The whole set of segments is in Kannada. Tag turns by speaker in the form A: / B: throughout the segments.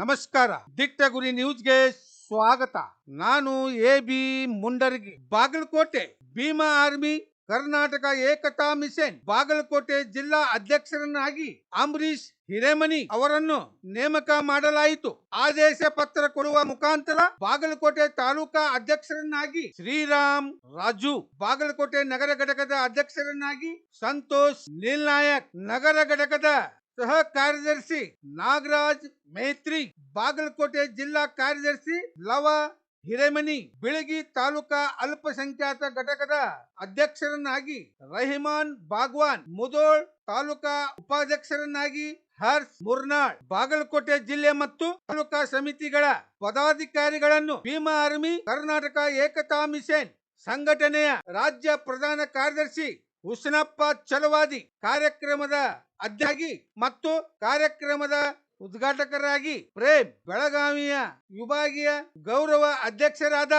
A: ನಮಸ್ಕಾರ. ದಿಟ್ಟ ಗುರಿ ನ್ಯೂಸ್ಗೆ ಸ್ವಾಗತ. ನಾನು A B Mundargi. Bagalkote, Bhima army, Karnataka Ekta mission. Bagalkote ಜಿಲ್ಲಾ ಅಧ್ಯಕ್ಷರನ್ನಾಗಿ ಅಂಬರೀಶ್ ಹಿರೇಮನಿ ಅವರನ್ನು ನೇಮಕ ಮಾಡಲಾಯಿತು. ಆದೇಶ ಪತ್ರ ಕೊಡುವ ಮುಖಾಂತರ ಬಾಗಲಕೋಟೆ ತಾಲೂಕಾ ಅಧ್ಯಕ್ಷರನ್ನಾಗಿ ಶ್ರೀರಾಮ್ ರಾಜು, ಬಾಗಲಕೋಟೆ ನಗರ ಘಟಕದ ಅಧ್ಯಕ್ಷರನ್ನಾಗಿ ಸಂತೋಷ್ ನೀಲ್ನಾಯಕ್, ನಗರ ಘಟಕದ ಸಹ ಕಾರ್ಯದರ್ಶಿ ನಾಗರಾಜ್ ಮೇತ್ರಿ ಬಾಗಲಕೋಟೆ ಜಿಲ್ಲಾ ಕಾರ್ಯದರ್ಶಿ ಲವ ಹಿರೇಮನಿ ಬಿಳಗಿ ತಾಲೂಕಾ ಅಲ್ಪಸಂಖ್ಯಾತ ಘಟಕದ ಅಧ್ಯಕ್ಷರನ್ನಾಗಿ ರಹಿಮಾನ್ ಬಾಗ್ವಾನ್ ಮುದೋಳ್ ತಾಲೂಕಾ ಉಪಾಧ್ಯಕ್ಷರನ್ನಾಗಿ ಹರ್ಷ್ ಮುರ್ನಾಳ್ ಬಾಗಲಕೋಟೆ ಜಿಲ್ಲೆ ಮತ್ತು ತಾಲೂಕಾ ಸಮಿತಿಗಳ ಪದಾಧಿಕಾರಿಗಳನ್ನು ಭೀಮಾ ಆರ್ಮಿ ಕರ್ನಾಟಕ ಏಕತಾ ಮಿಷನ್ ಸಂಘಟನೆಯ ರಾಜ್ಯ ಪ್ರಧಾನ ಕಾರ್ಯದರ್ಶಿ ಹುಸನಪ್ಪ ಚಲವಾದಿ ಕಾರ್ಯಕ್ರಮದ ಅಧ್ಯಾಗಿ ಮತ್ತು ಕಾರ್ಯಕ್ರಮದ ಉದ್ಘಾಟಕರಾಗಿ ಪ್ರೇಮ್ ಬೆಳಗಾವಿಯ ವಿಭಾಗೀಯ ಗೌರವ ಅಧ್ಯಕ್ಷರಾದ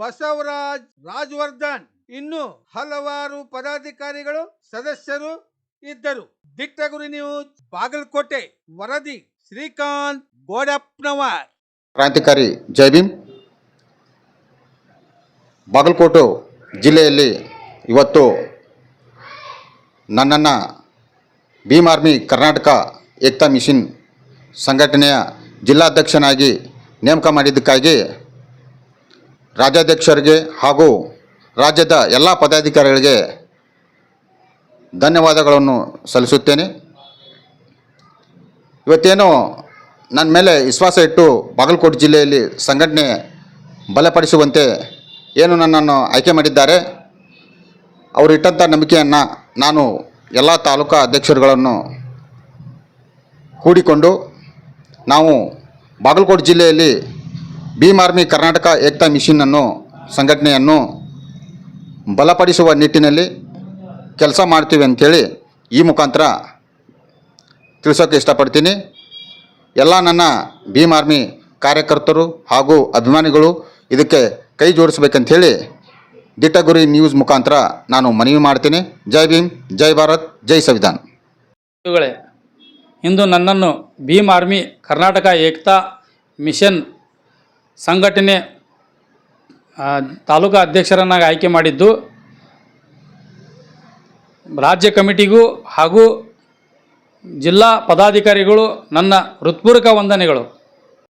A: ಬಸವರಾಜ್ ರಾಜವರ್ಧನ್. ಇನ್ನು ಹಲವಾರು ಪದಾಧಿಕಾರಿಗಳು, ಸದಸ್ಯರು ಇದ್ದರು. ದಿಟ್ಟಗುರಿ ನ್ಯೂಸ್, ಬಾಗಲಕೋಟೆ, ವರದಿ, ಶ್ರೀಕಾಂತ್ ಗೋಡಪ್ಪನವರ್
B: ಕ್ರಾಂತಿಕಾರಿ ಜೈಭೀಮ್ ಬಾಗಲಕೋಟೆ ಜಿಲ್ಲೆಯಲ್ಲಿ ಇವತ್ತು ನನ್ನನ್ನು ಭೀಮ್ ಆರ್ಮಿ ಕರ್ನಾಟಕ ಏಕ್ತಾ ಮಿಷನ್ ಸಂಘಟನೆಯ ಜಿಲ್ಲಾಧ್ಯಕ್ಷನಾಗಿ ನೇಮಕ ಮಾಡಿದ್ದಕ್ಕಾಗಿ ರಾಜ್ಯಾಧ್ಯಕ್ಷರಿಗೆ ಹಾಗೂ ರಾಜ್ಯದ ಎಲ್ಲ ಪದಾಧಿಕಾರಿಗಳಿಗೆ ಧನ್ಯವಾದಗಳನ್ನು ಸಲ್ಲಿಸುತ್ತೇನೆ. ಇವತ್ತೇನು ನನ್ನ ಮೇಲೆ ವಿಶ್ವಾಸ ಇಟ್ಟು ಬಾಗಲಕೋಟೆ ಜಿಲ್ಲೆಯಲ್ಲಿ ಸಂಘಟನೆ ಬಲಪಡಿಸುವಂತೆ ಏನು ನನ್ನನ್ನು ಆಯ್ಕೆ ಮಾಡಿದ್ದಾರೆ ಅವರು ಇಟ್ಟಂಥ ನಂಬಿಕೆಯನ್ನು ನಾನು ಎಲ್ಲ ತಾಲೂಕಾ ಅಧ್ಯಕ್ಷರುಗಳನ್ನು ಕೂಡಿಕೊಂಡು ನಾವು ಬಾಗಲಕೋಟೆ ಜಿಲ್ಲೆಯಲ್ಲಿ ಭೀಮ್ ಆರ್ಮಿ ಕರ್ನಾಟಕ ಏಕ್ತಾ ಮಿಷಿನನ್ನು ಸಂಘಟನೆಯನ್ನು ಬಲಪಡಿಸುವ ನಿಟ್ಟಿನಲ್ಲಿ ಕೆಲಸ ಮಾಡ್ತೀವಿ ಅಂಥೇಳಿ ಈ ಮುಖಾಂತರ ತಿಳಿಸೋಕೆ ಇಷ್ಟಪಡ್ತೀನಿ. ಎಲ್ಲ ನನ್ನ ಭೀಮ್ ಆರ್ಮಿ ಕಾರ್ಯಕರ್ತರು ಹಾಗೂ ಅಭಿಮಾನಿಗಳು ಇದಕ್ಕೆ ಕೈ ಜೋಡಿಸ್ಬೇಕಂಥೇಳಿ ದಿಟ್ಟಗುರಿ ನ್ಯೂಸ್ ಮುಖಾಂತರ ನಾನು ಮನವಿ ಮಾಡ್ತೀನಿ. ಜೈ ಭೀಮ್ ಜೈ ಭಾರತ್ ಜೈ ಸಂವಿಧಾನ್.
C: ಇಂದು ನನ್ನನ್ನು ಭೀಮ್ ಆರ್ಮಿ ಕರ್ನಾಟಕ ಏಕತಾ ಮಿಷನ್ ಸಂಘಟನೆ ಆ, ತಾಲೂಕಾ ಅಧ್ಯಕ್ಷರನ್ನಾಗಿ ಆಯ್ಕೆ ಮಾಡಿದ್ದು ರಾಜ್ಯ ಕಮಿಟಿಗೂ ಹಾಗೂ ಜಿಲ್ಲಾ ಪದಾಧಿಕಾರಿಗಳು ನನ್ನ ಹೃತ್ಪೂರ್ವಕ ವಂದನೆಗಳು.